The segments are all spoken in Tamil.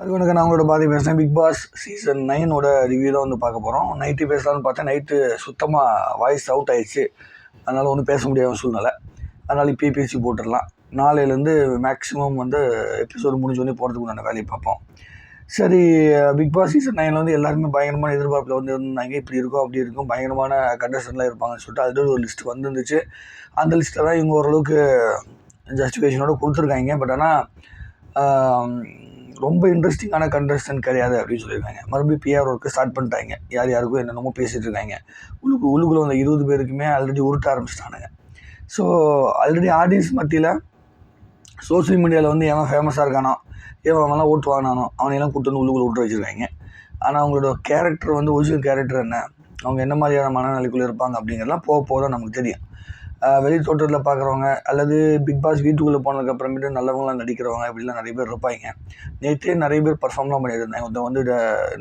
அது வணக்கம். நான் உங்களோட பாதி பேசுகிறேன் பிக் பாஸ் சீசன் நைனோட ரிவ்யூ தான் வந்து பார்க்க போகிறோம் நைட்டு பேசலான்னு பார்த்தேன். நைட்டு சுத்தமாக வாய்ஸ் அவுட் ஆயிடுச்சு. அதனால் ஒன்றும் பேச முடியாத சூழ்நிலை. அதனால் இப்போயே பேசி போட்டுடலாம். நாளையிலேருந்து மேக்ஸிமம் வந்து எபிசோடு முடிஞ்சோடனே போகிறதுக்கு உண்டான வேலையை பார்ப்போம். சரி பிக் பாஸ் சீசன் நைனில் வந்து எல்லாருமே பயங்கரமான எதிர்பார்ப்பில் வந்து இருந்தாங்க. இப்படி இருக்கும் அப்படி இருக்கும். பயங்கரமான கண்டஸ்டன்லாம் இருப்பாங்கன்னு சொல்லிட்டு அதில் ஒரு லிஸ்ட் வந்துருந்துச்சு. அந்த லிஸ்ட்டை தான் இவங்க ஓரளவுக்கு ஜஸ்டிஃபிகேஷனோட கொடுத்துருக்காங்க. பட் ஆனால் ரொம்ப இன்ட்ரெஸ்டிங்கான கண்டஸ்டன்ட் கிடையாது அப்படின்னு சொல்லியிருக்காங்க. மறுபடியும் பிஆர் ஒர்க்கு ஸ்டார்ட் பண்ணிட்டாங்க. யார் யாருக்கும் என்னென்னமோ பேசிகிட்டு இருக்காங்க. உள்ளுக்கு உள்ளுக்குள்ள வந்த இருபது பேருக்குமே ஆல்ரெடி உருட்ட ஆரம்பிச்சிட்டானுங்க. ஸோ ஆல்ரெடி ஆடியன்ஸ் மத்தியில் சோஷியல் மீடியாவில் வந்து எவன் ஃபேமஸாக இருக்கானோ ஏன் அவன்லாம் ஓட்டு வாங்கினானோ அவனையெல்லாம் கூட்டு வந்து உள்ளுக்குள்ள விட்டு வச்சுருக்காங்க. ஆனால் அவங்களோட கேரக்டர் வந்து ஒரிஜினல் கேரக்டர் என்ன? அவங்க என்ன மாதிரியான மனநிலைக்குள்ளே இருப்பாங்க அப்படிங்கிறலாம் போக போக தான் நமக்கு தெரியும். வெளி தோட்டத்தில் பார்க்குறவங்க அல்லது பிக் பாஸ் வீட்டுக்குள்ளே போனதுக்கப்புறமேட்டு நல்லவங்களாம் நடிக்கிறவங்க இப்படிலாம் நிறைய பேர் இருப்பாங்க. நேற்றே நிறைய பேர் பர்ஃபார்ம்லாம் பண்ணியிருந்தாங்க ஒருத்தன் வந்து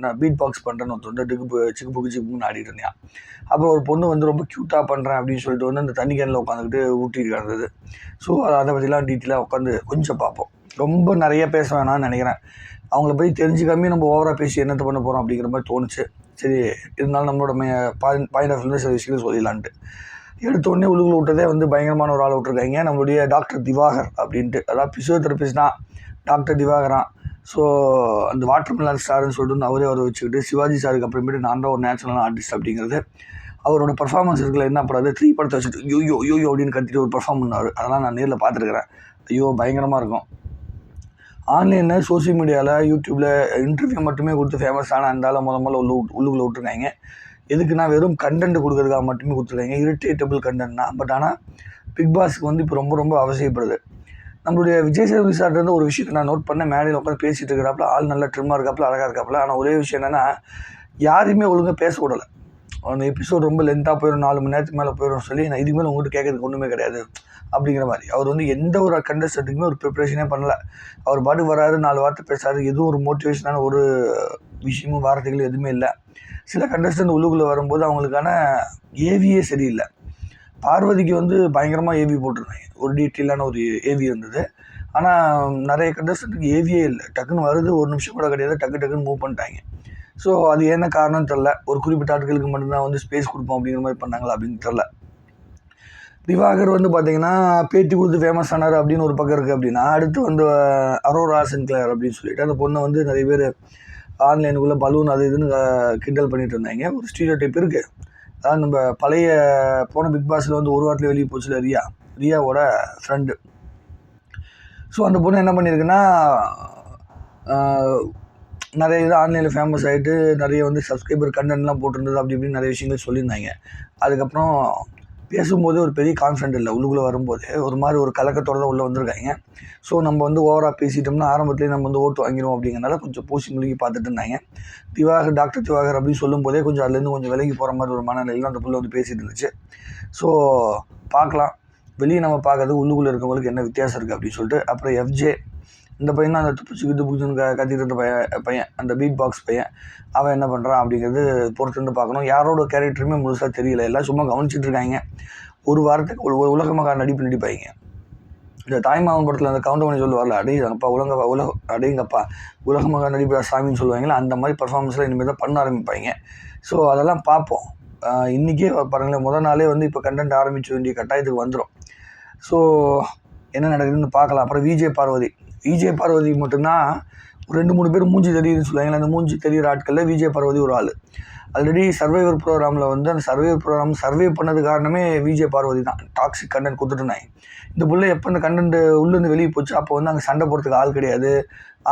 நான் பீட் பாக்ஸ் பண்ணுறேன்னு ஒருத்தன் வந்து டிக்கு சிக்கு புக்கு சிக்கு ஆடிட்டு இருந்தான். அப்புறம் ஒரு பொண்ணு வந்து ரொம்ப க்யூட்டாக பண்ணுறேன் அப்படின்னு சொல்லிட்டு வந்து அந்த தண்ணி கேனில் உட்காந்துக்கிட்டு ஊட்டிட்டு கிடந்தது. ஸோ அதை பற்றிலாம் டீட்டெயிலாக உட்காந்து கொஞ்சம் பார்ப்போம். ரொம்ப நிறைய பேச வேணாம்னு நினைக்கிறேன். அவங்கள பற்றி தெரிஞ்சுக்காமே நம்ம ஓவராக பேசி என்னத்தை பண்ண போகிறோம் அப்படிங்கிற மாதிரி தோணுச்சு. சரி இருந்தாலும் நம்மளோட பாயிண்ட் பாயிண்ட் ஆஃப் வியூ சில விஷயங்கள் சொல்லிடலான்ட்டு. எடுத்த உடனே விட்டதே வந்து பயங்கரமான ஒரு ஆள் விட்ருக்காங்க நம்மளுடைய டாக்டர் திவாகர் அப்படின்ட்டு. அதாவது பிசியோதெரபிஸ்ட்னா டாக்டர் திவாகரான் ஸோ அந்த வாட்டர் மிலான் ஸ்டார்னு சொல்லிட்டு அவரே அவரை வச்சுக்கிட்டு சிவாஜி சாருக்கு அப்புறமேட்டு நான் தான் ஒரு நேச்சுரலான ஆர்டிஸ்ட் அப்படிங்கிறது. அவரோட பர்ஃபார்மன்ஸ் இருக்குல்ல என்ன படாது த்ரீ படத்தை வச்சுட்டு ஐயோ யோயோ அப்படின்னு கத்திட்டு ஒரு பர்ஃபார்ம் பண்ணார். அதெல்லாம் நான் நேரில் பார்த்துருக்குறேன். ஐயோ பயங்கரமாக இருக்கும். ஆன்லைனில் சோஷியல் மீடியாவில் யூடியூப்பில் இன்டர்வியூ மட்டுமே கொடுத்து ஃபேமஸ் அந்த ஆளை முத முதல்ல உள்ள உள்ளுக்குள்ளே விட்டுருக்காங்க. எதுக்கு நான் வெறும் கண்டென்ட் கொடுக்குறதுக்காக மட்டுமே கொடுத்துருக்காங்க இரிட்டேட்டபிள் கண்டென்ட்னா பட் ஆனால் பிக் பாஸ்க்கு வந்து இப்போ ரொம்ப ரொம்ப அவசியப்படுது. நம்மளுடைய விஜய் சேதுபதி சார்ட்டு ஒரு விஷயத்தை நான் நோட் பண்ணேன். மேடையில் உட்காந்து பேசிட்டு இருக்கிறாப்புல ஆள் நல்லா ட்ரிம்மாக இருக்காப்புல அழகாக இருக்காப்புல. ஆனால் ஒரே விஷயம் என்னென்னா யாரையுமே ஒழுங்காக பேச விடலை. அந்த எபிசோட் ரொம்ப லென்த்தாக போயிடும் நாலு மணி நேரத்துக்கு மேலே போயிடும் சொல்லி நான் இதுக்கு மேலே உங்கள்கிட்ட கேட்கறதுக்கு ஒன்றுமே கிடையாது அப்படிங்கிற மாதிரி. அவர் வந்து எந்த ஒரு கண்டஸ்டன்ட்டுக்குமே ஒரு ப்ரிப்ரேஷனே பண்ணலை. அவர் பாட்டுக்கு வராரு நாலு வார்த்தை பேசாரு எதுவும் ஒரு மோட்டிவேஷனான ஒரு விஷயமும் வார்த்தைகளும் எதுவுமே இல்லை. சில கண்டஸ்டன்ட் உள்ளுக்குள்ளே வரும்போது அவங்களுக்கான ஏவியே சரியில்லை. பார்வதிக்கு வந்து பயங்கரமாக ஏவி போட்டிருந்தாங்க. ஒரு டீட்டெயிலான ஒரு ஏவி இருந்தது. ஆனால் நிறைய கண்டஸ்டன்ட்டுக்கு ஏவியே இல்லை. டக்குன்னு வருது ஒரு நிமிஷம் கூட கிடையாது. டக்கு டக்குன்னு மூவ் பண்ணிட்டாங்க. ஸோ அது என்ன காரணம்னு தெரில ஒரு குறிப்பிட்ட ஆட்களுக்கு மட்டும்தான் வந்து ஸ்பேஸ் கொடுப்போம் அப்படிங்கிற மாதிரி பண்ணாங்களா அப்படின்னு தெரில திவாகர் வந்து பார்த்தீங்கன்னா பேட்டி கொடுத்து ஃபேமஸ் ஆனார் அப்படின்னு ஒரு பக்கம் இருக்குது அப்படின்னா அடுத்து வந்து அரோரா சென்க்ளர் அப்படின்னு சொல்லிட்டு அந்த பொண்ணை வந்து நிறைய பேர் ஆன்லைனுக்குள்ளே பலூன் அது இதுன்னு கிண்டல் பண்ணிட்டு இருந்தாங்க. ஒரு ஸ்டீரியோ டைப் இருக்குது அதாவது நம்ம பழைய போன பிக் பாஸில் வந்து ஒரு வாரத்தில் வெளியே போச்சுல ரியா. ரியாவோட ஃப்ரெண்டு ஸோ அந்த பொண்ணு என்ன பண்ணியிருக்குன்னா நிறைய இது ஆன்லைனில் ஃபேமஸ் ஆகிட்டு நிறைய வந்து சப்ஸ்கிரைபர் கண்டென்ட்லாம் போட்டிருந்தது அப்படி இப்படின்னு நிறைய விஷயங்கள் சொல்லியிருந்தாங்க. அதுக்கப்புறம் பேசும்போது ஒரு பெரிய கான்ஃபிடென்ட் இல்லை. உள்ளுக்குள்ளே வரும்போது ஒரு மாதிரி ஒரு கலக்கத்தோட தான் உள்ளே வந்திருக்காங்க. ஸோ நம்ம வந்து ஓவராக பேசிட்டோம்னா ஆரம்பத்துலேயே நம்ம வந்து ஓட்டு வாங்கிடுவோம் அப்படிங்கிறனால கொஞ்சம் பூசி முழுகி பார்த்துட்டு இருந்தாங்க. திவாகர் டாக்டர் திவாகர் அப்படின்னு சொல்லும்போதே கொஞ்சம் அதுலேருந்து கொஞ்சம் விலகி போகிற மாதிரி ஒரு மனநிலையில் அந்த புள்ள வந்து பேசிட்டு இருந்துச்சு. ஸோ பார்க்கலாம். வெளியே நம்ம பார்க்கறது உள்ளுக்குள்ளே இருக்கவங்களுக்கு என்ன வித்தியாசம் இருக்குது அப்படின்னு சொல்லிட்டு அப்புறம் எஃப்ஜே இந்த பையன் தான் அந்த துப்புச்சு துப்புச்சுன்னு க கத்திட்டு இருந்த பையன் பையன் அந்த பீட் பாக்ஸ் பையன். அவன் என்ன பண்ணுறான் அப்படிங்கிறது பொறுத்து இருந்து பார்க்கணும். யாரோட கேரக்டருமே முழுசாக தெரியல. எல்லாம் சும்மா கவனிச்சிட்டு இருக்காங்க. ஒரு வாரத்துக்கு ஒரு ஒரு உலகமாக நடிப்பு நடிப்பாங்க. இந்த தாய்மாமன் படத்தில் அந்த கவுண்டமணி சொல்லுவார்ல அடையுங்கப்பா உலக உலக அடையுங்கப்பா உலகமாக நடிப்பா சாமின்னு சொல்லுவாங்களே அந்த மாதிரி பர்ஃபார்மன்ஸ்லாம் இனிமேல் தான் பண்ண ஆரம்பிப்பாங்க. ஸோ அதெல்லாம் பார்ப்போம். இன்றைக்கே பாருங்களேன் முதல் நாளே வந்து இப்போ கண்டென்ட் ஆரம்பிச்ச வேண்டிய கட்டாயத்துக்கு வந்துடும் ஸோ என்ன நடக்குதுன்னு பார்க்கலாம். அப்புறம் விஜய் பார்வதி. விஜய் பார்வதி மட்டும்தான் ஒரு ரெண்டு மூணு பேர் மூஞ்சி தெரியுதுன்னு சொல்லுவாங்களே அந்த மூஞ்சி தெரியிற ஆட்களில் விஜய் பார்வதி ஒரு ஆள். ஆல்ரெடி சர்வைவர் ப்ரோக்ராமில் வந்து அந்த சர்வைவர் ப்ரோக்ராம் சர்வே பண்ணது காரணமே விஜய் பார்வதி தான். டாக்ஸிக் கண்டென்ட் கொடுத்துட்டுருந்தாங்க இந்த பிள்ளை எப்போ இந்த கண்டென்ட் உள்ளேருந்து வெளியே போச்சு அப்போ வந்து அங்கே சண்டை போடுறதுக்கு ஆள் கிடையாது.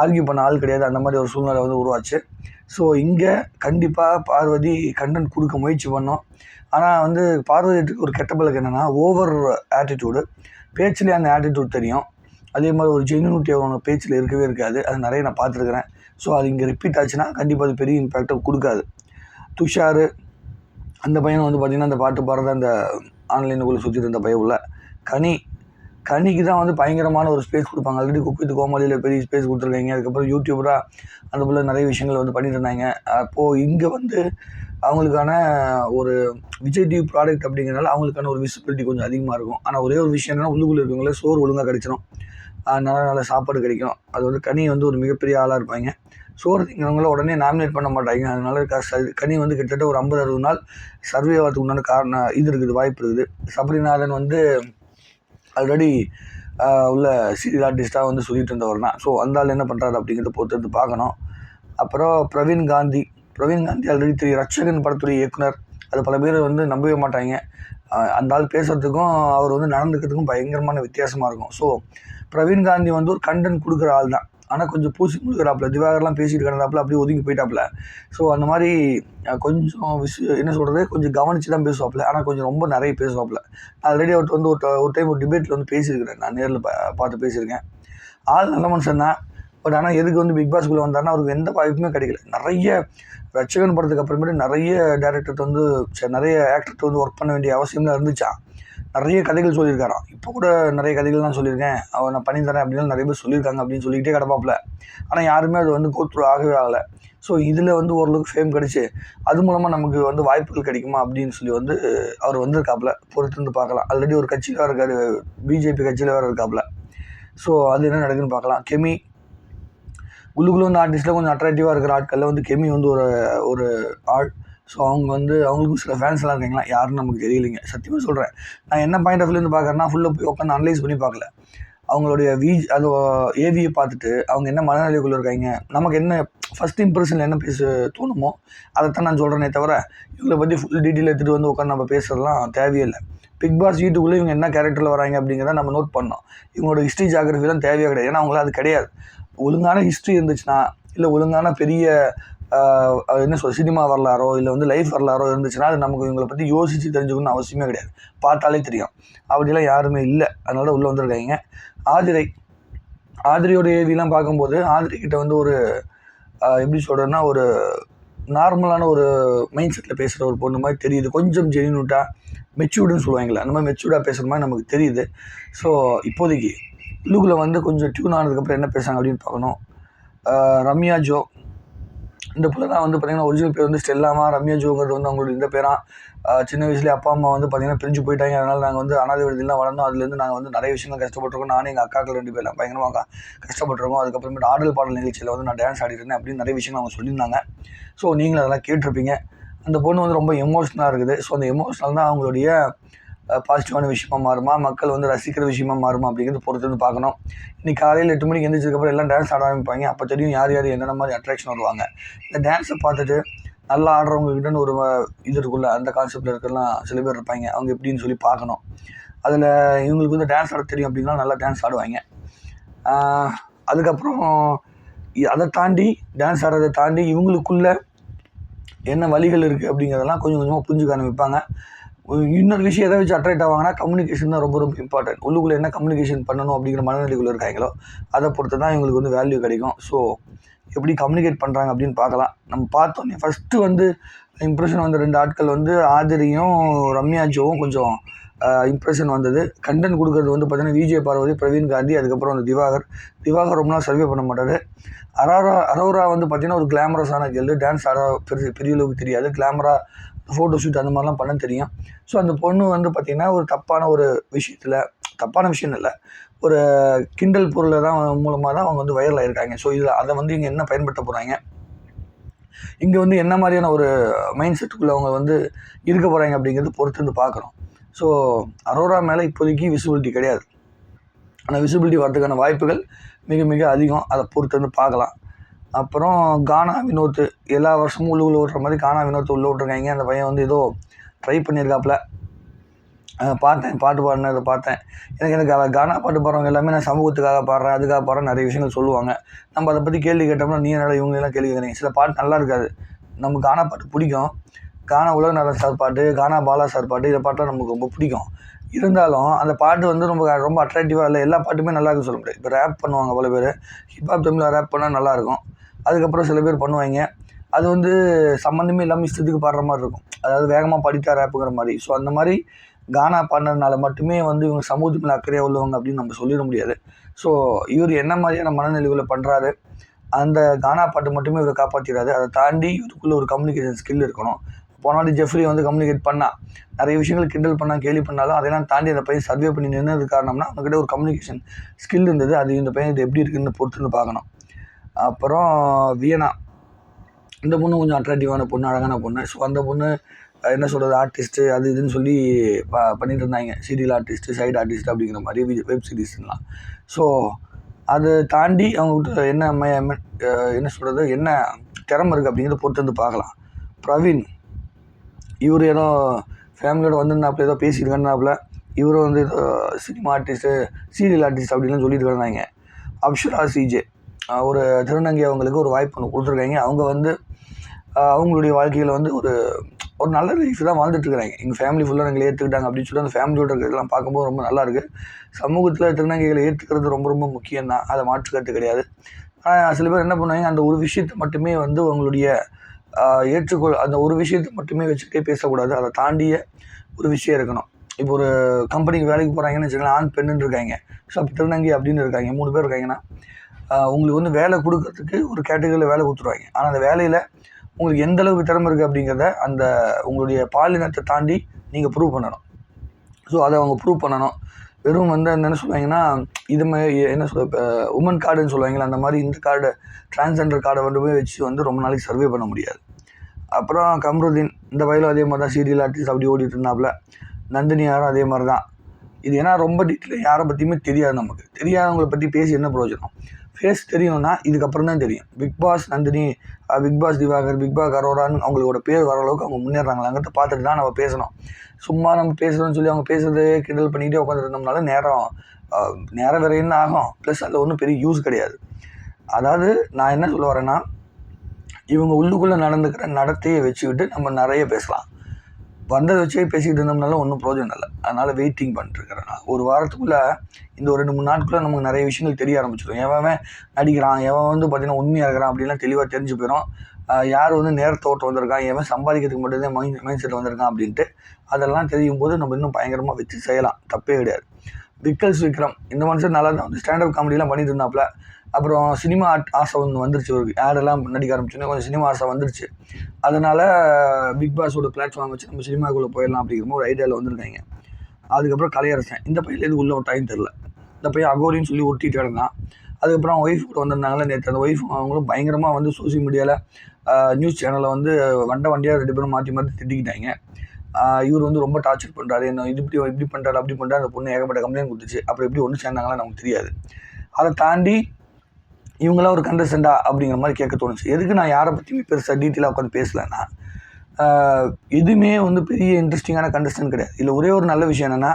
ஆர்கியூ பண்ண ஆள் கிடையாது. அந்த மாதிரி ஒரு சூழ்நிலை வந்து உருவாச்சு. ஸோ இங்கே கண்டிப்பாக பார்வதி கண்டென்ட் கொடுக்க முயற்சி பண்ணோம். ஆனால் வந்து பார்வதிக்கு ஒரு கெட்ட பழக்கம் என்னென்னா ஓவர் ஆட்டிடியூடு பேச்சுலேயே அந்த ஆட்டிடியூட் தெரியும். அதே மாதிரி ஒரு ஜென்யூனிட்டி அவங்க பேச்சில் இருக்கவே இருக்காது. அது நிறைய நான் பார்த்துருக்குறேன். ஸோ அது இங்கே ரிப்பீட் ஆச்சுன்னா கண்டிப்பாக அது பெரிய இம்பேக்டை கொடுக்காது. துஷார் அந்த பையனை வந்து பார்த்திங்கன்னா அந்த பாட்டு பாடுறது அந்த ஆன்லைனுக்குள்ளே சுற்றிட்டு இருந்த பையன் உள்ள. கனி கனிக்கு தான் வந்து பயங்கரமான ஒரு ஸ்பேஸ் கொடுப்பாங்க. ஆல்ரெடி குக் வித் கோமாளியில் பெரிய ஸ்பேஸ் கொடுத்துருக்காங்க. அதுக்கப்புறம் யூடியூபராக அந்த போல் நிறைய விஷயங்கள் வந்து பண்ணிட்டு இருந்தாங்க. அப்போது இங்கே வந்து அவங்களுக்கான ஒரு விஜய் டிவி ப்ராடக்ட் அப்படிங்கிறனால அவங்களுக்கான ஒரு விசிபிலிட்டி கொஞ்சம் அதிகமாக இருக்கும். ஆனால் ஒரே ஒரு விஷயம் என்னன்னா உள்ளுக்குள்ளே இருக்கவங்களே சோறு ஒழுங்காக கிடைச்சிடும் நல்ல நல்ல சாப்பாடு கிடைக்கும். அது வந்து கனி வந்து ஒரு மிகப்பெரிய ஆளாக இருப்பாங்க. சோறு திங்கிறவங்கள உடனே நாமினேட் பண்ண மாட்டாங்க. அதனால க கனி வந்து கிட்டத்தட்ட ஒரு ஐம்பது அறுபது நாள் சர்வே ஆகிறதுக்கு உண்டான காரணம் இது இருக்குது வாய்ப்பு இருக்குது. சபரிநாதன் வந்து ஆல்ரெடி உள்ள சீரியல் ஆர்டிஸ்ட்டாக வந்து சொல்லிட்டு இருந்தவர் தான். ஸோ அந்த ஆள் என்ன பண்ணுறாரு அப்படிங்கிறத பொறுத்து பார்க்கணும். அப்புறம் பிரவீன் காந்தி. பிரவீன் காந்தி ஆல்ரெடி திரு ரட்சகன் படத்துடைய இயக்குனர். அது பல பேர் வந்து நம்பவே மாட்டாங்க. அந்த ஆள் பேசுகிறதுக்கும் அவர் வந்து நடந்துக்கிறதுக்கும் பயங்கரமான வித்தியாசமாக இருக்கும். ஸோ பிரவீன் காந்தி வந்து ஒரு கண்டென்ட் கொடுக்குற ஆள் தான். ஆனால் கொஞ்சம் பூசி கொடுக்குறாப்புல. திவாகர்லாம் பேசிட்டு கிடந்தாப்புல அப்படியே ஒதுங்கி போயிட்டாப்புல. ஸோ அந்த மாதிரி கொஞ்சம் விஷயம் என்ன சொல்கிறது கொஞ்சம் கவனித்து தான் பேசுவாப்புல. ஆனால் கொஞ்சம் ரொம்ப நிறைய பேசுவாப்புல. ஆல்ரெடி அவர்கிட்ட வந்து ஒரு ட- ஒரு டைம் ஒரு டிபேட்டில் வந்து பேசியிருக்கிறேன். நான் நேரில் பார்த்து பேசியிருக்கேன். ஆள் நல்ல மனுஷன் தான். பட் ஆனால் எதுக்கு வந்து பிக் பாஸ்குள்ளே வந்தாருன்னா அவருக்கு எந்த வாய்ப்புமே கிடைக்கல. நிறைய ரட்சகன் படத்துக்கு அப்புறமேட்டு நிறைய டேரக்டர்கிட்ட வந்து நிறைய ஆக்டர்கிட்ட வந்து ஒர்க் பண்ண வேண்டிய அவசியம்லாம் இருந்துச்சான் நிறைய கதைகள் சொல்லியிருக்காராம். இப்போ கூட நிறைய கதைகள்லாம் சொல்லியிருக்கேன். அவன் நான் பண்ணி தரேன் அப்படின்னு நிறைய பேர் சொல்லியிருக்காங்க அப்படின்னு சொல்லிக்கிட்டே கிடப்பாப்புல ஆனால் யாருமே அது வந்து கோத்ரூ ஆகவே ஆகலை. ஸோ இதில் வந்து ஓரளவுக்கு ஃபேம் கிடச்சி அது மூலமாக நமக்கு வந்து வாய்ப்புகள் கிடைக்குமா அப்படின்னு சொல்லி வந்து அவர் வந்திருக்காப்புல பொறுத்து வந்து பார்க்கலாம். ஆல்ரெடி ஒரு கட்சியில் வேறு பிஜேபி கட்சியில் வேறு இருக்காப்புல ஸோ அது என்ன நடக்குதுன்னு பார்க்கலாம். கெமி குள்ளுக்குள்ள வந்து ஆர்டிஸ்ட்டில் கொஞ்சம் அட்ராக்டிவாக இருக்கிற ஆட்களில் வந்து கெமி வந்து ஒரு ஒரு ஆள். ஸோ அவங்க வந்து அவங்களுக்கும் சில ஃபேன்ஸ்லாம் இருக்காங்களா? யாருன்னு நமக்கு தெரியலைங்க. சத்தியமாக சொல்கிறேன் நான் என்ன பாயிண்ட் ஆஃப் வியூலேருந்து பார்க்குறேன்னா ஃபுல்லாக போய் உட்காந்து அனலைஸ் பண்ணி பார்க்கல. அவங்களுடைய வீ அது ஏவியை பார்த்துட்டு அவங்க என்ன மனநிலைக்குள்ளே இருக்காங்க? நமக்கு என்ன ஃபஸ்ட் இம்ப்ரெஷனில் என்ன பேச தோணுமோ அதைத்தான் நான் சொல்கிறேனே தவிர இவங்களை பற்றி ஃபுல் டீட்டெயில் எடுத்துகிட்டு வந்து உட்காந்து நம்ம பேசுறதுலாம் தேவையில்லை. பிக் பாஸ் வீட்டுக்குள்ளே இவங்க என்ன கேரக்டரில் வராங்க அப்படிங்கிறத நம்ம நோட் பண்ணோம் இவங்களோட ஹிஸ்ட்ரி ஜாகிரஃபிலாம் தேவையே கிடையாது. ஏன்னா அவங்கள அது கிடையாது. ஒழுங்கான ஹிஸ்ட்ரி இருந்துச்சுன்னா இல்லை ஒழுங்கான பெரிய என்ன சொல் சினிமா வரலாறோ இல்லை வந்து லைஃப் வரலாறோ இருந்துச்சுன்னா அது நமக்கு இவங்களை பற்றி யோசித்து தெரிஞ்சுக்கணும்னு அவசியமே கிடையாது. பார்த்தாலே தெரியும். அப்படிலாம் யாருமே இல்லை. அதனால உள்ளே வந்திருக்காங்க. ஆதிரை ஆதிரியோட ஏவிலாம் பார்க்கும்போது ஆதிரி கிட்ட வந்து ஒரு எப்படி சொல்கிறேன்னா ஒரு நார்மலான ஒரு மைண்ட் செட்டில் பேசுகிற ஒரு பொண்ணு மாதிரி தெரியுது. கொஞ்சம் ஜெனியூட்டாக மெச்சூர்டுன்னு சொல்லுவாங்களே அந்த மாதிரி மெச்சூர்டாக பேசுகிற மாதிரி நமக்கு தெரியுது. ஸோ இப்போதைக்கு உள்ளுக்குள்ளே வந்து கொஞ்சம் டியூன் ஆனதுக்கப்புறம் என்ன பேசுகிறாங்க அப்படின்னு பார்க்கணும். ரம்யா ஜோ. இந்த பிள்ளை தான் வந்து பார்த்திங்கன்னா ஒரிஜினல் பேர் வந்து ஸ்டெல்லாமா ரம்யா ஜோங்கிறது வந்து அவங்களோட இந்த பேராக சின்ன வயசுலேயே அப்பா அம்மா வந்து பார்த்திங்கன்னா பிரிஞ்சு போயிட்டாங்க. அதனால் நாங்கள் வந்து அனாதை விடுதிலாம் வளர்ந்தோம். அதுலேருந்து நாங்கள் வந்து நிறைய விஷயங்கள் கஷ்டப்பட்டுருக்கோம். நானும் எங்கள் அக்காக்கள் ரெண்டு பேர்லாம் பயங்கரமாக கஷ்டப்பட்டுருக்கோம் கஷ்டப்பட்டிருக்கோம். அதுக்கப்புறமேட்டு ஆடல் பாடல் நிகழ்ச்சியில் வந்து நான் டான்ஸ் ஆடிட்டு இருந்தேன் அப்படின்னு நிறைய விஷயங்கள் அவங்க சொல்லியிருந்தாங்க. ஸோ நீங்களும் அதெல்லாம் கேட்டிருப்பீங்க. அந்த பொண்ணு வந்து ரொம்ப எமோஷ்னலாக இருக்குது. ஸோ அந்த எமோஷ்னல் தான் அவங்களுடைய பாசிட்டிவான விஷயமா மாறுமா? மக்கள் வந்து ரசிக்கிற விஷயமா மாறுமா அப்படிங்கிறது பொறுத்து வந்து பார்க்கணும். இன்னைக்கு காலையில் எட்டு மணிக்கு எந்திரிச்சதுக்கப்புறம் எல்லாம் டான்ஸ் ஆட ஆரம்பிப்பாங்க. அப்போ தெரியும் யார் யார் என்னென்ன மாதிரி அட்ராக்ஷன் வருவாங்க. இந்த டான்ஸை பார்த்துட்டு நல்லா ஆடுறவங்ககிட்டன்னு ஒரு இது இருக்குல்ல அந்த கான்செப்டில் இருக்கலாம் சில பேர் இருப்பாங்க. அவங்க எப்படின்னு சொல்லி பார்க்கணும். அதில் இவங்களுக்கு வந்து டான்ஸ் ஆட தெரியும் அப்படின்னா நல்லா டான்ஸ் ஆடுவாங்க. அதுக்கப்புறம் அதை தாண்டி டான்ஸ் ஆடுறதை தாண்டி இவங்களுக்குள்ள என்ன வழிகள் இருக்குது அப்படிங்கிறதெல்லாம் கொஞ்சம் கொஞ்சமாக புரிஞ்சுக்க ஆரம்பிப்பாங்க. இன்னொரு விஷயம் எதை வச்சு அட்ராக்ட் ஆவாங்கன்னா கம்யூனிகேஷன் தான் ரொம்ப ரொம்ப இம்பார்ட்டன்ட் உள்ளுக்குள்ளே என்ன கம்யூனிகேஷன் பண்ணணும் அப்படிங்கிற மனநிலைக்குள்ளே இருக்காங்களோ அதை பொறுத்து தான் இவங்களுக்கு வந்து வேல்யூ கிடைக்கும். ஸோ எப்படி கம்யூனிகேட் பண்ணுறாங்க அப்படின்னு பார்க்கலாம். நம்ம பார்த்தோன்னே ஃபஸ்ட்டு வந்து இம்ப்ரெஷன் வந்த ரெண்டு ஆட்கள் வந்து ஆதிரியும் ரம்யா ஜோவும் கொஞ்சம் இம்ப்ரெஷன் வந்தது. கண்டென்ட் கொடுக்கறது வந்து பார்த்தீங்கன்னா விஜய் பார்வதி பிரவீன் காந்தி அதுக்கப்புறம் வந்து திவாகர். திவாகர் ரொம்ப நாள் சர்வே பண்ண மாட்டார். அரோரா அரோரா வந்து பார்த்தீங்கன்னா ஒரு கிளாமரஸான கேள்வி டான்ஸ் ஆட பெரிய பெரிய அளவுக்கு தெரியாது. கிளாமரா ஃபோட்டோ ஷூட் அந்த மாதிரிலாம் பண்ண தெரியும். ஸோ அந்த பொண்ணு வந்து பார்த்திங்கன்னா ஒரு தப்பான ஒரு விஷயத்தில் தப்பான விஷயம் இல்லை. ஒரு கிண்டல் பொருளை தான் மூலமாக தான் அவங்க வந்து வைரல் ஆகிருக்காங்க ஸோ இதில் அதை வந்து இங்கே என்ன பயன்படுத்த போகிறாங்க இங்கே வந்து என்ன மாதிரியான ஒரு மைண்ட் செட்டுக்குள்ளே அவங்க வந்து இருக்க போகிறாங்க அப்படிங்கிறது பொறுத்து வந்து பார்க்குறோம் ஸோ அரோரா மேலே இப்போதைக்கு விசிபிலிட்டி கிடையாது. ஆனால் விசிபிலிட்டி வரதுக்கான வாய்ப்புகள் மிக மிக அதிகம். அதை பொறுத்து வந்து பார்க்கலாம். அப்புறம் கானா வினோத் எல்லா வருஷமும் உள்ள உள்ள விட்ற மாதிரி கானா வினோத் உள்ள விட்ருக்காங்க அந்த பையன் வந்து ஏதோ ட்ரை பண்ணியிருக்காப்புல. பார்த்தேன் பாட்டு பாடினதை பார்த்தேன். எனக்கு எனக்கு கானா பாட்டு பாடுறவங்க எல்லாமே நான் சமூகத்துக்காக பாடுறேன் அதுக்காக பாடுறேன் நிறைய விஷயங்கள் சொல்லுவாங்க. நம்ம அதை பற்றி கேள்வி கேட்டோம்னா நீ என்னடா இவங்களெல்லாம் கேள்வி கேட்குறீங்க? சில பாட்டு நல்லா இருக்காது. நமக்கு கானா பாட்டு பிடிக்கும். கானா உலகநாதன் சார் பாட்டு கானா பாலா சார் பாட்டு இதை பாட்டெலாம் நமக்கு ரொம்ப பிடிக்கும். இருந்தாலும் அந்த பாட்டு வந்து ரொம்ப ரொம்ப அட்ராக்டிவாக இல்லை எல்லா பாட்டுமே நல்லா இருக்குன்னு சொல்ல முடியாது. இப்போ ரேப் பண்ணுவாங்க பல பேர். ஹிப்ஹாப் தமிழில் ரேப் பண்ணால் நல்லாயிருக்கும் அதுக்கப்புறம் சில பேர் பண்ணுவாங்க. அது வந்து சம்மந்தமே இல்லாமல் இஷ்டத்துக்கு பாடுற மாதிரி இருக்கும். அதாவது வேகமாக படித்தார் ரேப்புங்கிற மாதிரி. ஸோ அந்த மாதிரி கானா பாடினதுனால மட்டுமே வந்து இவங்க சமூகத்து மேலே அக்கறையாக உள்ளவங்க அப்படின்னு நம்ம சொல்லிட முடியாது. ஸோ இவர் என்ன மாதிரியான மனநிலைகளை பண்ணுறாரு அந்த கானா பாட்டு மட்டுமே இவரை காப்பாற்றிடாது அதை தாண்டி இவருக்குள்ள ஒரு கம்யூனிகேஷன் ஸ்கில் இருக்கணும். போனாடி ஜெஃப்ரி வந்து கம்யூனிகேட் பண்ணால் நிறைய விஷயங்கள் கிண்டல் பண்ணால் கேலி பண்ணாலும் அதெல்லாம் தாண்டி அந்த பையன் சர்வே பண்ணி நின்றது காரணம்னா அவங்ககிட்ட ஒரு கம்யூனிகேஷன் ஸ்கில் இருந்தது. அது இந்த பையன் எப்படி இருக்குன்னு பொறுத்துன்னு பார்க்கணும். அப்புறம் வியனா இந்த பொண்ணு கொஞ்சம் அட்ராக்டிவான பொண்ணு அழகான பொண்ணு. ஸோ அந்த பொண்ணு என்ன சொல்கிறது ஆர்டிஸ்ட்டு அது இதுன்னு சொல்லி ப பண்ணிட்டு இருந்தாங்க. சீரியல் ஆர்டிஸ்ட்டு சைடு ஆர்டிஸ்ட் அப்படிங்கிற மாதிரி வெப் சீரிஸ்லாம் ஸோ அதை தாண்டி அவங்ககிட்ட என்ன ம- என்ன சொல்கிறது என்ன திறமை இருக்குது அப்படிங்கிறத பொறுத்து வந்து பார்க்கலாம். பிரவீன் இவர் ஏதோ ஃபேமிலியோட வந்திருந்தாப்புல ஏதோ பேசியிருக்காருனாப்புல இவரும் வந்து ஏதோ சினிமா ஆர்டிஸ்ட்டு சீரியல் ஆர்டிஸ்ட் அப்படின்லாம் சொல்லிட்டு இருந்தாங்க அப்ஷரா சிஜே ஒரு திருநங்கை அவங்களுக்கு ஒரு வாய்ப்பு ஒன்று கொடுத்துருக்காங்க. அவங்க வந்து அவங்களுடைய வாழ்க்கையில் வந்து ஒரு ஒரு நல்ல லைஃப் தான் வாழ்ந்துட்டுருக்குறாங்க எங்கள் ஃபேமிலி ஃபுல்லாக எங்களை ஏற்றுக்கிட்டாங்க அப்படின்னு சொல்லி அந்த ஃபேமிலியோட இருக்கிறதெல்லாம் பார்க்கும்போது ரொம்ப நல்லா இருக்குது சமூகத்தில் திருநங்கைகளை ஏற்றுக்கிறது ரொம்ப ரொம்ப முக்கியம் தான். அதை மாற்று கிடையாது. ஆனால் சில பேர் என்ன பண்ணுவாங்க அந்த ஒரு விஷயத்தை மட்டுமே வந்து உங்களுடைய ஏற்றுக்கொள் அந்த ஒரு விஷயத்தை மட்டுமே வச்சுக்கிட்டே பேசக்கூடாது. அதை தாண்டிய ஒரு விஷயம் இருக்கணும். இப்போ ஒரு கம்பெனிக்கு வேலைக்கு போகிறாங்கன்னு வச்சுக்கலாம் ஆண் பெண்ணுன்னு இருக்காங்க. ஸோ திருநங்கை அப்படின்னு இருக்காங்க. மூணு பேர் இருக்காங்கன்னா உங்களுக்கு வந்து வேலை கொடுக்கறதுக்கு ஒரு கேட்டகரியில் வேலை கொடுத்துருவாங்க. ஆனால் அந்த வேலையில் உங்களுக்கு எந்த அளவுக்கு திறமை இருக்குது அப்படிங்கிறத அந்த உங்களுடைய பாலினத்தை தாண்டி நீங்கள் ப்ரூவ் பண்ணணும். ஸோ அதை அவங்க ப்ரூவ் பண்ணணும். வெறும் வந்து என்ன சொல்லுவாங்கன்னா இது மாதிரி என்ன சொல்ல இப்போ உமன் கார்டுன்னு சொல்லுவாங்களா அந்த மாதிரி இந்த கார்டு டிரான்ஸ்ஜெண்டர் கார்டை கொண்டு போய் வச்சு வந்து ரொம்ப நாளைக்கு சர்வே பண்ண முடியாது. அப்புறம் கம்ருதீன் இந்த வயலும் அதே மாதிரி தான் சீரியல் ஆர்டிஸ்ட் அப்படி ஓடிட்டு இருந்தாப்புல. நந்தினி யாரும் அதே மாதிரி தான் இது ஏன்னா ரொம்ப டீட்டெயில் யாரை பற்றியுமே தெரியாது நமக்கு. தெரியாதவங்களை பற்றி பேசி என்ன பிரயோஜனம்? ஃபேஸ் தெரியணும்னா இதுக்கப்புறம் தான் தெரியும். Bigg Boss Nandini Bigg Boss Divakar Bigg Boss அரோரான்னு அவங்களோட பேர் வர அளவுக்கு அவங்க முன்னேறாங்களாங்கிறத பார்த்துட்டு தான் நம்ம பேசணும். சும்மா நம்ம பேசுகிறோம்னு சொல்லி அவங்க பேசுறதே கிண்டல் பண்ணிக்கிட்டே உட்காந்துருந்தோம்னால நேரம் நேரம் வேற என்ன ஆகும்? ப்ளஸ் அதில் ஒன்றும் பெரிய யூஸ் கிடையாது. அதாவது நான் என்ன சொல்ல வரேன்னா இவங்க உள்ளுக்குள்ளே நடந்துக்கிற நடத்தையை வச்சுக்கிட்டு நம்ம நிறைய பேசலாம். வந்ததை வச்சே பேசிக்கிட்டு இருந்தோம்னால ஒன்றும் பிரயோஜனம் இல்லை. அதனால் வெயிட்டிங் பண்ணிட்டுருக்கிறேன் நான். ஒரு வாரத்துக்குள்ளே இந்த ஒரு ரெண்டு மூணு நாட்குள்ளே நமக்கு நிறைய விஷயங்கள் தெரிய ஆரம்பிச்சிடும். எவன் நடிக்கிறான் எவன் வந்து பார்த்தீங்கன்னா உண்மையாக இருக்கிறான் அப்படிலாம் தெளிவாக தெரிஞ்சு போயிடும் யார் வந்து நேரத்தை வந்திருக்கான் எவன் சம்பாதிக்கிறதுக்கு மட்டும்தான் மைண்ட் மைண்ட் செட் வந்திருக்கான் அப்படின்ட்டு அதெல்லாம் தெரியும் போது நம்ம இன்னும் பயங்கரமாக வச்சு செய்யலாம். தப்பே கிடையாது. விக்கல்ஸ் விக்ரம் இந்த மனுஷன் நல்லா தான் ஸ்டாண்டப் காமெடிலாம் பண்ணிட்டு இருந்தாப்புல அப்புறம் சினிமா ஆட் ஆசை ஒன்று வந்துருச்சு ஒரு ஆடெல்லாம் நடிக்க ஆரம்பிச்சோன்னே கொஞ்சம் சினிமா ஆசை வந்துருச்சு. அதனால் பிக் பாஸோட பிளாட்ஃபார்ம் வச்சு நம்ம சினிமாக்குள்ளே போயிடலாம் அப்படிங்கிற ஒரு ஐடியாவில் வந்திருக்காங்க. அதுக்கப்புறம் கலையரசன். இந்த பையன் எதுக்கு உள்ள விட்டாயின்னு தெரில இந்த பையன் அகோரின்னு சொல்லி ஒட்டிட்டு கிடந்தான். அதுக்கப்புறம் அவங்க ஒய்ஃப் கூட வந்திருந்தாங்களே நேற்று அந்த ஒய்ஃப் அவங்களும் பயங்கரமாக வந்து சோஷியல் மீடியாவில் நியூஸ் சேனலில் வந்து வண்ட வண்டியாக ரெண்டு பேரும் மாற்றி மாற்றி திட்டிக்கிட்டாங்க. இவர் வந்து ரொம்ப டார்ச்சர் பண்ணுறாரு என்ன இது இப்படி இப்படி பண்ணுறாரு அப்படி பண்ணுறாரு அந்த பொண்ணு ஏகப்பட்ட கம்ப்ளைண்ட் கொடுத்துச்சு. அப்புறம் எப்படி ஒன்று சேர்ந்தாங்களா நமக்கு தெரியாது. அதை தாண்டி இவங்களாம் ஒரு கண்டஸ்டண்டா அப்படிங்கிற மாதிரி கேட்க தோணுச்சு. எதுக்கு நான் யாரை பற்றியுமே பெருசாக டீட்டெயிலாக உட்காந்து பேசலைன்னா எதுவுமே வந்து பெரிய இன்ட்ரெஸ்டிங்கான கண்டஸ்டன் கிடையாது. இதில் ஒரே ஒரு நல்ல விஷயம் என்னென்னா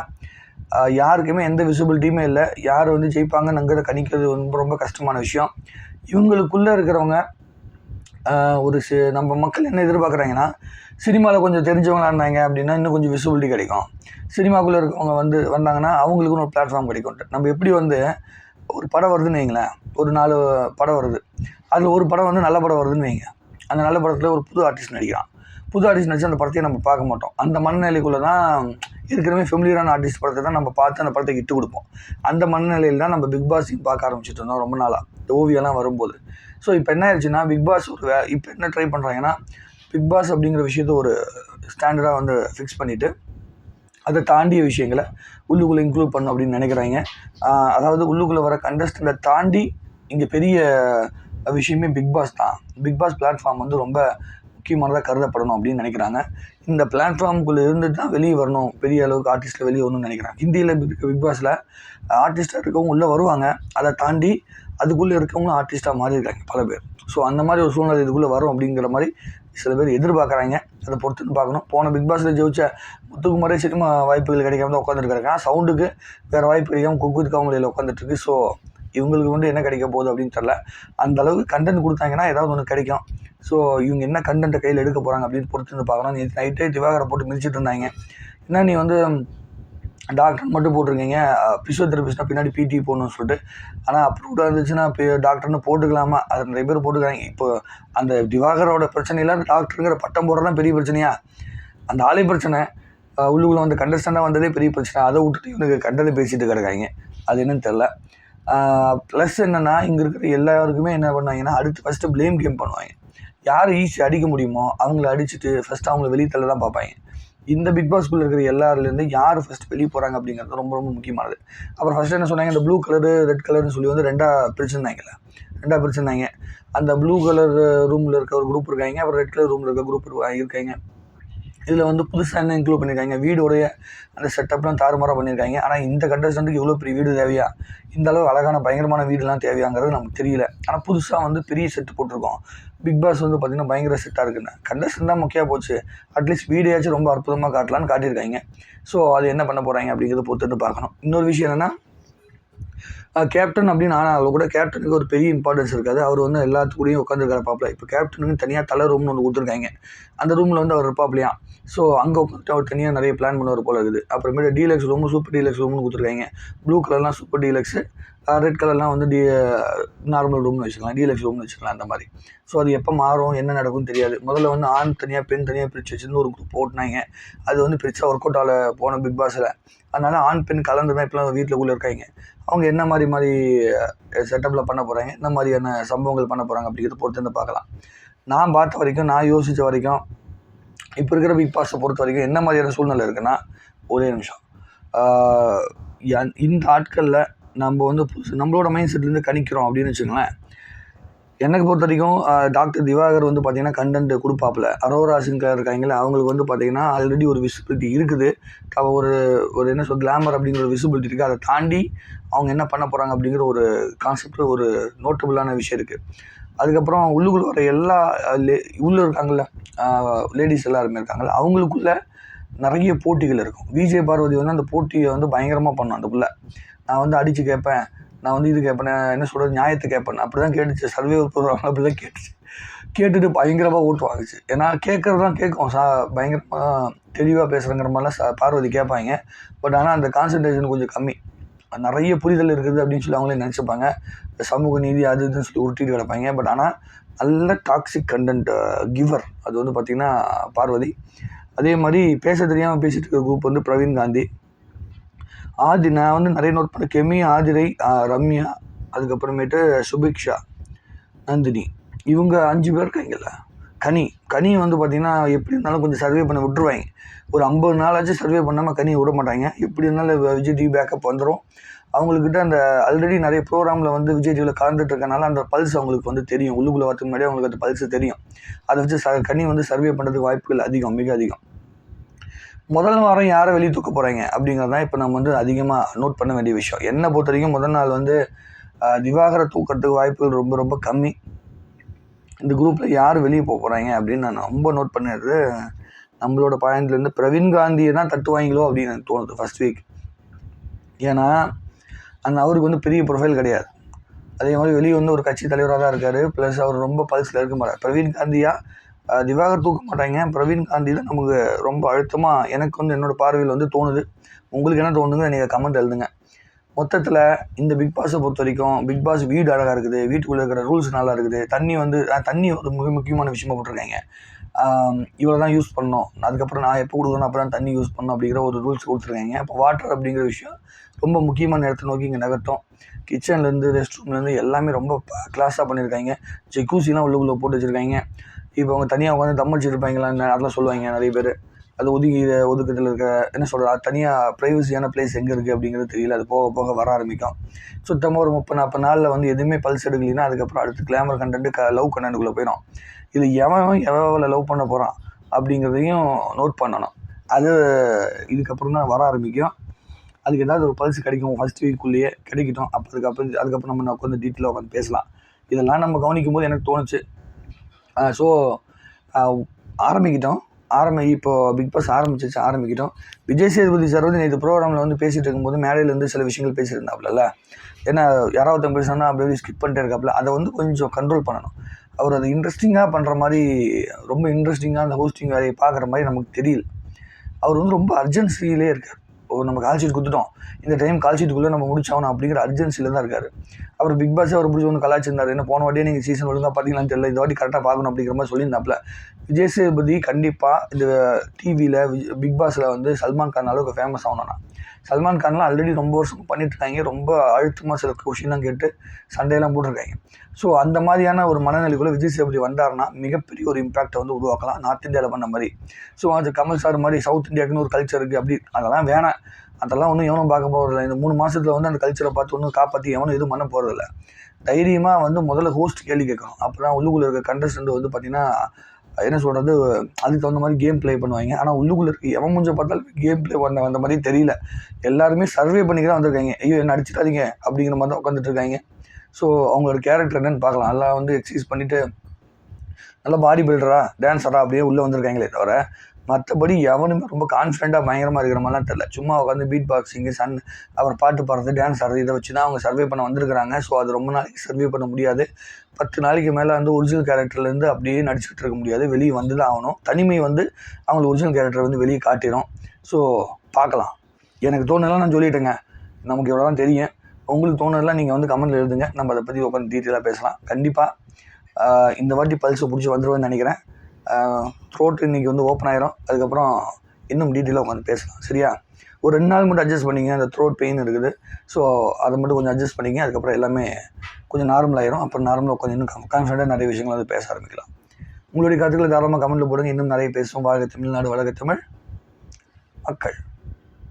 யாருக்குமே எந்த விசிபிலிட்டியுமே இல்லை. யார் வந்து ஜெயிப்பாங்கன்னுங்கிறத கணிக்கிறது ரொம்ப ரொம்ப கஷ்டமான விஷயம். இவங்களுக்குள்ளே இருக்கிறவங்க ஒரு சி நம்ம மக்கள் என்ன எதிர்பார்க்குறாங்கன்னா சினிமாவில் கொஞ்சம் தெரிஞ்சவங்களா இருந்தாங்க அப்படின்னா இன்னும் கொஞ்சம் விசிபிலிட்டி கிடைக்கும். சினிமாக்குள்ளே இருக்கவங்க வந்து வந்தாங்கன்னா அவங்களுக்குன்னு ஒரு பிளாட்ஃபார்ம் கிடைக்கும். நம்ம எப்படி வந்து ஒரு படம் வருதுன்னு வைங்களேன் ஒரு நாலு படம் வருது. அதில் ஒரு படம் வந்து நல்ல படம் வருதுன்னு வைங்க. அந்த நல்ல படத்தில் ஒரு புது ஆர்டிஸ்ட் நடிக்கிறான். புது ஆர்டிஸ்ட் நடிச்சு அந்த படத்தையே நம்ம பார்க்க மாட்டோம். அந்த மனநிலைக்குள்ளே தான் ஏற்கனவே ஃபெமிலியரான ஆர்டிஸ்ட் படத்தை தான் நம்ம பார்த்து அந்த படத்தை இட்டு கொடுப்போம். அந்த மனநிலையில் தான் நம்ம பிக் பாஸையும் பார்க்க ஆரம்பிச்சிட்டு இருந்தோம் ரொம்ப நாளாக இந்த ஓவியெல்லாம் வரும்போது. ஸோ இப்போ என்ன ஆயிடுச்சுன்னா பிக் பாஸ் ஒரு வே இப்போ என்ன ட்ரை பண்ணுறாங்கன்னா பிக் பாஸ் அப்படிங்கிற விஷயத்த ஒரு ஸ்டாண்டர்டாக வந்து ஃபிக்ஸ் பண்ணிவிட்டு அதை தாண்டிய விஷயங்களை உள்ளுக்குள்ளே இன்க்ளூட் பண்ணும் அப்படின்னு நினைக்கிறாங்க. அதாவது உள்ளுக்குள்ளே வர கண்டஸ்டண்ட்டை தாண்டி இங்கே பெரிய விஷயமே பிக் பாஸ் தான். பிக் பாஸ் பிளாட்ஃபார்ம் வந்து ரொம்ப முக்கியமானதாக கருதப்படணும் அப்படின்னு நினைக்கிறாங்க. இந்த பிளாட்ஃபார்முக்குள்ளே இருந்துட்டு தான் வெளியே வரணும். பெரிய அளவுக்கு ஆர்டிஸ்ட்டில் வெளியே வரணும்னு நினைக்கிறாங்க. ஹிந்தியில் பிக் பாஸில் ஆர்டிஸ்ட்டாக இருக்கவங்க உள்ளே வருவாங்க. அதை தாண்டி அதுக்குள்ளே இருக்கவங்களும் ஆர்டிஸ்ட்டாக மாறி இருக்காங்க பல பேர். ஸோ அந்த மாதிரி ஒரு சூழ்நிலை இதுக்குள்ளே வரும் அப்படிங்கிற மாதிரி சில பேர் எதிர்பார்க்குறாங்க. அதை பொறுத்துன்னு பார்க்கணும். போன பிக் பாஸில் ஜெயிச்ச முத்துக்குமாரே சினிமா வாய்ப்புகள் கிடைக்காம தான் உட்காந்துருக்காங்க சவுண்டுக்கு வேறு வாய்ப்பு கிடைக்காம குக்கு வித் காமெடியில் ஸோ இவங்களுக்கு வந்து என்ன கிடைக்க போகுது அப்படின்னு தெரில அந்த அளவுக்கு கண்டென்ட் கொடுத்தாங்கன்னா ஏதாவது ஒன்று கிடைக்கும். ஸோ இவங்க என்ன கண்டென்ட்டை கையில் எடுக்க போகிறாங்க அப்படின்னு பொறுத்து வந்து பார்க்கணும். நீ நைட்டே திவாகரை போட்டு மிதிச்சிட்டு இருந்தாங்க. என்ன நீ வந்து டாக்டர் மட்டும் போட்டிருக்கீங்க? ஃபிசியோதெரபிஸ்ட்னா பின்னாடி பிடி போடணும்னு சொல்லிட்டு. ஆனால் அப்ரூவ்டாக இருந்துச்சுன்னா இப்போ டாக்டர்னு போட்டுக்கலாமா? அது நிறைய பேர் போட்டுக்கிறாங்க. இப்போ அந்த திவாகரோட பிரச்சனையில் டாக்டருங்கிற பட்டம் போடுறதுலாம் பெரிய பிரச்சனையா? அந்த ஆலை பிரச்சனை. உள்ளுக்குள்ளே உள்ளுக்குள்ள வந்து கண்டஸ்டண்டாக வந்ததே பெரிய பிரச்சனை. அதை விட்டுட்டு இவனுக்கு கண்டதை பேசிட்டு கிடக்காங்க. அது என்னன்னு தெரில ப்ளஸ் என்னென்னா இங்கே இருக்கிற எல்லாருக்குமே என்ன பண்ணுவாங்கன்னா அடுத்து ஃபஸ்ட்டு ப்ளேம் கேம் பண்ணுவாங்க. யார் ஈஸி அடிக்க முடியுமோ அவங்கள அடிச்சுட்டு ஃபஸ்ட்டு அவங்கள வெளியே தள்ள தான் பார்ப்பாங்க. இந்த பிக் பாஸ்குள்ளே இருக்கிற எல்லாருலேருந்து யார் ஃபஸ்ட் வெளியே போகிறாங்க அப்படிங்கிறது ரொம்ப ரொம்ப முக்கியமானது. அப்புறம் ஃபஸ்ட்டு என்ன சொன்னாங்க? இந்த ப்ளூ கலரு ரெட் கலர்னு சொல்லி வந்து ரெண்டாக பிரிச்சுருந்தாங்கல்ல. ரெண்டாக பிரிச்சுருந்தாங்க. அந்த ப்ளூ கலர் ரூமில் இருக்க ஒரு குரூப் இருக்காங்க. அப்புறம் ரெட் கலர் ரூமில் இருக்க குரூப் இருக்காங்க. இதில் வந்து புதுசாக என்ன இன்க்ளூட் பண்ணியிருக்காங்க? வீடோடைய அந்த செட்டப்லாம் தாறுமாறாக பண்ணியிருக்காங்க. ஆனால் இந்த கண்டஸ்டண்ட்டுக்கு இவ்வளோ பெரிய வீடு தேவையா? இந்த அளவு அழகான பயங்கரமான வீடுலாம் தேவையாங்கிறது நமக்கு தெரியல. ஆனால் புதுசாக வந்து பெரிய செட்டு போட்டிருக்கோம். பிக் பாஸ் வந்து பார்த்திங்கன்னா பயங்கர செட்டாக இருக்குன்னு. கண்டஸ்டன் தான் முக்கியம் போச்சு. அட்லீஸ்ட் வீடியாச்சும் ரொம்ப அற்புதமாக காட்டலான்னு காட்டியிருக்காங்க. ஸோ அது என்ன பண்ண போகிறாங்க அப்படிங்கிறத பொறுத்துட்டு பார்க்கணும். இன்னொரு விஷயம் என்னென்னா கேப்டன் அப்படின்னு ஆனாலும் கூட கேப்டனுக்கு ஒரு பெரிய இம்பார்ட்டன்ஸ் இருக்காது. அவர் வந்து எல்லாத்துக்கூடையும் உட்காந்துருக்காரு பாப்பில் இப்போ கேப்டனுக்கு தனியாக தலை ரூம்னு ஒன்று கொடுத்துருக்காங்க. அந்த ரூமில் வந்து அவர் இருப்பாப்லையா? ஸோ அங்கே அவர் தனியாக நிறைய பிளான் பண்ணுவார் போல இருக்குது. அப்புறமேட்டு டீலக்ஸ் ரூமு சூப்பர் டீலக்ஸ் ரூம்னு கொடுத்துருக்காங்க. ப்ளூ கலர்லாம் சூப்பர் டீலக்ஸு ரெட் கலர்லாம் வந்து டி நார்மல் ரூம்னு வச்சுக்கலாம். டீலக்ஸ் ரூம்னு வச்சுக்கலாம் அந்த மாதிரி. ஸோ அது எப்போ மாறும் என்ன நடக்கும்னு தெரியாது. முதல்ல வந்து ஆண் தனியாக பெண் தனியாக பிரித்து வச்சுருந்து ஒரு குரூப் ஓட்டினாங்க அது வந்து பெருசாக ஒர்க் அவுட் ஆகல போன பிக் பாஸில் அதனால் ஆண் பெண் கலந்து தான் இப்போலாம் வீட்டில் இருக்காங்க. அவங்க என்ன மாதிரி மாதிரி செட்டப்பில் பண்ண போகிறாங்க என்ன மாதிரியான சம்பவங்கள் பண்ண போகிறாங்க அப்படிங்கிறத பொறுத்து வந்து பார்க்கலாம். நான் பார்த்த வரைக்கும் நான் யோசித்த வரைக்கும் இப்போ இருக்கிற பிக் பாஸை பொறுத்த வரைக்கும் என்ன மாதிரியான சூழ்நிலை இருக்குன்னா ஒரே நிமிஷம். இந்த ஆட்களில் நம்ம வந்து புதுசு நம்மளோட மைண்ட் செட்லேருந்து கணிக்கிறோம் அப்படின்னு வச்சுங்களேன் எனக்கு பொறுத்த வரைக்கும் டாக்டர் திவாகர் வந்து பார்த்தீங்கன்னா கண்டென்ட் கொடுப்பாப்புல. அரோரா சின்கர் இருக்காங்களே அவங்களுக்கு வந்து பார்த்திங்கன்னா ஆல்ரெடி ஒரு விசிபிலிட்டி இருக்குது. ஒரு ஒரு என்ன சொல் கிளாமர் அப்படிங்கிற ஒரு விசிபிலிட்டி இருக்குது அதை தாண்டி அவங்க என்ன பண்ண போகிறாங்க அப்படிங்கிற ஒரு கான்செப்ட் ஒரு நோட்டபுளான விஷயம் இருக்குது அதுக்கப்புறம் உள்ளுக்குள்ளே வர எல்லா லே- உள்ளே இருக்காங்கள்ல லேடிஸ் எல்லாருமே இருக்காங்கள்ல அவங்களுக்குள்ள நிறைய போட்டிகள் இருக்கும். விஜய் பார்வதி வந்து அந்த போட்டியை வந்து பயங்கரமாக பண்ணும் அந்த நான் வந்து அடித்து கேட்பேன் நான் வந்து இது கேட்பேன் என்ன சொல்கிறது நியாயத்தை கேட்பேன். அப்படி தான் கேட்டுச்சு சர்வே போடுறாங்க அப்படி தான் கேட்டுச்சு. கேட்டுட்டு பயங்கரமாக ஓட்டு வாங்குச்சு. ஏன்னா கேட்குறது தான் கேட்கும். சா பயங்கரமாக தெளிவாக பேசுகிறங்கிற மாதிரிலாம் ச பார்வதி கேட்பாங்க. பட் ஆனால் அந்த கான்சன்ட்ரேஷன் கொஞ்சம் கம்மி. நிறைய புரிதல் இருக்குது அப்படின்னு சொல்லி அவங்களே நினச்சிப்பாங்க. சமூக நீதி அது இதுன்னு சொல்லி உருட்டிட்டு கிடப்பாங்க. பட் ஆனால் நல்ல டாக்ஸிக் கண்டென்ட் கிவர் அது வந்து பார்த்திங்கன்னா பார்வதி. அதே மாதிரி பேச தெரியாமல் பேசிட்டு இருக்க குரூப் வந்து பிரவீன் காந்தி. ஆதி நான் வந்து நிறைய நோட் பண்ண கெமி ஆதிரை ரம்யா அதுக்கப்புறமேட்டு சுபிக்ஷா நந்தினி. இவங்க அஞ்சு பேர் இருக்காங்கல்ல? கனி கனி வந்து பார்த்திங்கன்னா எப்படி இருந்தாலும் கொஞ்சம் சர்வே பண்ண விட்டுருவாங்க. ஒரு ஐம்பது நாளாச்சும் சர்வே பண்ணாமல் கனி விட மாட்டாங்க. எப்படி இருந்தாலும் விஜய் டிவி பேக்கப் வந்துடும் அவங்கக்கிட்ட அந்த ஆல்ரெடி நிறைய ப்ரோக்ராமில் வந்து விஜய் டிவியில் கலந்துட்டு இருக்கனால அந்த பல்ஸ் அவங்களுக்கு வந்து தெரியும். உள்ளுக்குள்ளே வரதுக்கு முன்னாடி அவங்களுக்கு அந்த பல்ஸ் தெரியும். அதை வச்சு ச கனி வந்து சர்வே பண்ணுறதுக்கு வாய்ப்புகள் அதிகம் மிக அதிகம். முதல் வாரம் யாரை வெளியே தூக்க போகிறாங்க அப்படிங்கிறது தான் இப்போ நம்ம வந்து அதிகமாக நோட் பண்ண வேண்டிய விஷயம். என்னை பொறுத்த வரைக்கும் முதல் நாள் வந்து திவாகரை தூக்கிறதுக்கு வாய்ப்புகள் ரொம்ப ரொம்ப கம்மி. இந்த குரூப்பில் யார் வெளியே போக போகிறாங்க அப்படின்னு நான் ரொம்ப நோட் பண்ணது நம்மளோட பாயிண்ட்லேருந்து பிரவீன் காந்தியை தான் தட்டுவாங்களோ அப்படின்னு எனக்கு தோணுது ஃபர்ஸ்ட் வீக் ஏன்னா அந்த அவருக்கு வந்து பெரிய ப்ரொஃபைல் கிடையாது. அதே மாதிரி வெளியே வந்து ஒரு கட்சி தலைவராக தான் இருக்கார். ப்ளஸ் அவர் ரொம்ப பல்ஸில் இருக்க மாட்டார். பிரவீன் காந்தியாக திவாகர் தூக்க மாட்டாங்க. பிரவீன் காந்தி தான் நமக்கு ரொம்ப அழுத்தமாக எனக்கு வந்து என்னோட பார்வையில் வந்து தோணுது. உங்களுக்கு என்ன தோணுதுங்க நீங்கள் கமெண்ட் எழுதுங்க. மொத்தத்தில் இந்த பிக் பாஸை பொறுத்த வரைக்கும் பிக் பாஸ் வீடு அழகாக இருக்குது வீட்டுக்குள்ளே இருக்கிற ரூல்ஸ் நல்லா இருக்குது. தண்ணி வந்து தண்ணி ஒரு மிக முக்கியமான விஷயமா போட்டிருக்காங்க. இவ்வளோ தான் யூஸ் பண்ணணும். அதுக்கப்புறம் நான் எப்போ கொடுக்கணும் அப்போ தான் தண்ணி யூஸ் பண்ணணும் அப்படிங்கிற ஒரு ரூல்ஸ் கொடுத்துருக்காங்க. இப்போ வாட்டர் அப்படிங்கிற விஷயம் ரொம்ப முக்கியமான இடத்த நோக்கி இங்கே நகர்த்தோம். கிச்சன்லேருந்து ரெஸ்ட் ரூம்லேருந்து எல்லாமே ரொம்ப கிளாஸாக பண்ணியிருக்காங்க. ஜெக்கூசிலாம் உள்ளுக்குள்ளே போட்டு வச்சுருக்காங்க. இப்போ அவங்க தனியாக உட்காந்து தம் அடிச்சிருப்பாங்களான்னு அதெல்லாம் சொல்லுவாங்க நிறைய பேர். அது ஒதுக்கி ஒதுக்கத்தில் இருக்க என்ன சொல்கிறது தனியாக ப்ரைவசியான பிளேஸ் எங்கே இருக்குது அப்படிங்கிறது தெரியல. அது போக போக வர ஆரம்பிக்கும். சுத்தமாக ஒரு முப்பது நாற்பது நாளில் வந்து எதுவுமே பல்ஸ் எடுக்கலைன்னா அதுக்கப்புறம் அடுத்து கிளாமர் கண்டென்ட் க லவ் கண்டென்ட்டுக்குள்ளே போயிடும். இது எவன் எவ்வளோ லவ் பண்ண போகிறான் அப்படிங்கிறதையும் நோட் பண்ணணும். அது இதுக்கப்புறம் தான் வர ஆரம்பிக்கும். அதுக்கு ஏதாவது ஒரு பல்ஸ் கிடைக்கும். ஃபஸ்ட் வீக்குள்ளேயே கிடைக்கட்டும். அப்போ அதுக்கப்புறம் அதுக்கப்புறம் நம்ம உட்காந்து டீட்டெயிலாக உட்காந்து பேசலாம். இதெல்லாம் நம்ம கவனிக்கும் போது எனக்கு தோணுச்சு. ஸோ ஆரம்பிக்கிட்டோம். ஆரம்பி இப்போ பிக் பாஸ் ஆரம்பிச்சிச்சு ஆரம்பிக்கிட்டோம். விஜய் சேதுபதி சார் வந்து நேற்று ப்ரோக்ராமில் வந்து பேசிகிட்டு இருக்கும்போது மேடையிலேருந்து சில விஷயங்கள் பேசியிருந்தாப்புல ஏன்னா யாராவது ஒருத்தன் பேசினா அப்படியே ஸ்கிப் பண்ணிட்டே இருக்காப்புல. அதை வந்து கொஞ்சம் கண்ட்ரோல் பண்ணணும். அவர் அது இன்ட்ரெஸ்டிங்காக பண்ணுற மாதிரி ரொம்ப இன்ட்ரெஸ்டிங்காக அந்த ஹோஸ்டிங் வேலையை பார்க்குற மாதிரி நமக்கு தெரியல. அவர் வந்து ரொம்ப அர்ஜென்சிலே இருக்கார். ஓ நம்ம கால் ஷீட் கொடுத்துட்டோம். இந்த டைம் கால் ஷீட்டுக்குள்ளே நம்ம முடிச்சாகணும் அப்படிங்கிற அர்ஜென்சியில் தான் இருக்கார். அவர் பிக் பாஸே அவர் பிடிச்சி ஒன்று கலாச்சிருந்தார் என்ன போன வாட்டியே நீங்கள் சீசன் ஒழுங்காக பார்த்தீங்களான்னு தெரியல. இந்த வாட்டி கரெக்டாக பார்க்கணும் அப்படிங்கிற மாதிரி சொல்லியிருந்தாப்புல. விஜய் சேதுபதி கண்டிப்பாக இந்த டிவியில் பிக் பாஸில் வந்து சல்மான் கான் அளவுக்கு ஃபேமஸ் ஆகணும்னா சல்மான் கான்லாம் ஆல்ரெடி ரொம்ப வருஷம் பண்ணிட்டு இருக்காங்க ரொம்ப அழுத்தமாக சில கொஷின்லாம் கேட்டு சண்டையெல்லாம் போட்டிருக்காங்க. ஸோ அந்த மாதிரியான ஒரு மனநிலைக்குள்ளே விஜய் சேதுபதி வந்தாருன்னா மிகப்பெரிய ஒரு இம்பாக்டை வந்து உருவாக்கலாம். நார்த் இந்தியாவில் பண்ண மாதிரி. ஸோ அது கமல் சார் மாதிரி சவுத் இந்தியாவுக்குன்னு ஒரு கல்ச்சர் இருக்குது அப்படி அதெல்லாம் வேணாம். அதெல்லாம் ஒன்றும் எவனும் பார்க்க போகிறதில்ல இந்த மூணு மாதத்தில் வந்து அந்த கல்ச்சரை பார்த்து ஒன்றும் காப்பாற்றி எவனும் எதுவும் பண்ண போகிறதில்ல தைரியமாக வந்து முதல்ல ஹோஸ்ட் கேள்வி கேட்கணும். அப்போ தான் உள்ளுக்குள்ளே இருக்க கண்டஸ்டன்ட் வந்து பார்த்திங்கன்னா என்ன சொல்கிறது அதுக்கு தகுந்த மாதிரி கேம் ப்ளே பண்ணுவாங்க. ஆனால் உள்ளுக்குள்ளே இருக்குது எவன் முடிஞ்ச பார்த்தாலும் கேம் ப்ளே பண்ண வந்த மாதிரி தெரியல. எல்லாருமே சர்வே பண்ணிக்க தான் வந்திருக்காங்க. ஐயோ என்ன அடிச்சிடாதீங்க அப்படிங்கிற மாதிரி தான் உட்காந்துட்டு இருக்காங்க. ஸோ அவங்களோட கேரக்டர் என்னன்னு பார்க்கலாம். நல்லா வந்து எக்ஸசைஸ் பண்ணிவிட்டு நல்லா பாடி பில்டரா டான்ஸரா அப்படியே உள்ளே வந்திருக்காங்களே தவிர மற்றபடி எவனுமே ரொம்ப கான்ஃபிடென்ட்டாக பயங்கரமாக இருக்கிற மாதிரிலாம் தெரில சும்மா உட்காந்து பீட் பாக்ஸிங்கு சன் அவர் பாட்டு பாடுறது டான்ஸ் ஆடுறது இதை வச்சு தான் அவங்க சர்வே பண்ண வந்திருக்கிறாங்க. ஸோ அது ரொம்ப நாளைக்கு சர்வே பண்ண முடியாது. பத்து நாளைக்கு மேலே வந்து ஒரிஜினல் கேரக்டர்லேருந்து அப்படியே நடிச்சுக்கிட்டு இருக்க முடியாது. வெளியே வந்து தான் ஆகணும். தனிமை வந்து அவங்களுக்கு ஒரிஜினல் கேரக்டர் வந்து வெளியே காட்டிடும் ஸோ பார்க்கலாம். எனக்கு தோணுதெல்லாம் நான் சொல்லிட்டேங்க. நமக்கு இவ்வளோ தான் தெரியும். உங்களுக்கு தோணுதெல்லாம் நீங்கள் வந்து கமெண்ட்டில் எழுதுங்க. நம்ம அதை பற்றி உட்காந்து டீட்டெயிலாக பேசலாம். கண்டிப்பாக இந்த வாட்டி பல்ஸை பிடிச்சி வந்துடுவேன்னு நினைக்கிறேன். த்ரோட் இன்றைக்கி வந்து ஓப்பன் ஆயிரும். அதுக்கப்புறம் இன்னும் டீட்டெயிலாக உட்காந்து பேசலாம். சரியா? ஒரு ரெண்டு நாள் மட்டும் அட்ஜஸ்ட் பண்ணிங்க அந்த த்ரோட் பெயின் இருக்குது. ஸோ அதை மட்டும் கொஞ்சம் அட்ஜஸ்ட் பண்ணிங்க அதுக்கப்புறம் எல்லாமே கொஞ்சம் நார்மல் ஆயிரும். அப்புறம் நார்மலாக கொஞ்சம் இன்னும் கான்ஃபிடென்ட்டாக நிறைய விஷயங்கள் வந்து பேச ஆரம்பிக்கலாம். உங்களுடைய கருத்துக்களை தாராளமாக கமெண்ட்டில் போடுங்க. இன்னும் நிறைய பேசுவோம். வாழ்க தமிழ்நாடு வழக்க தமிழ் மக்கள்.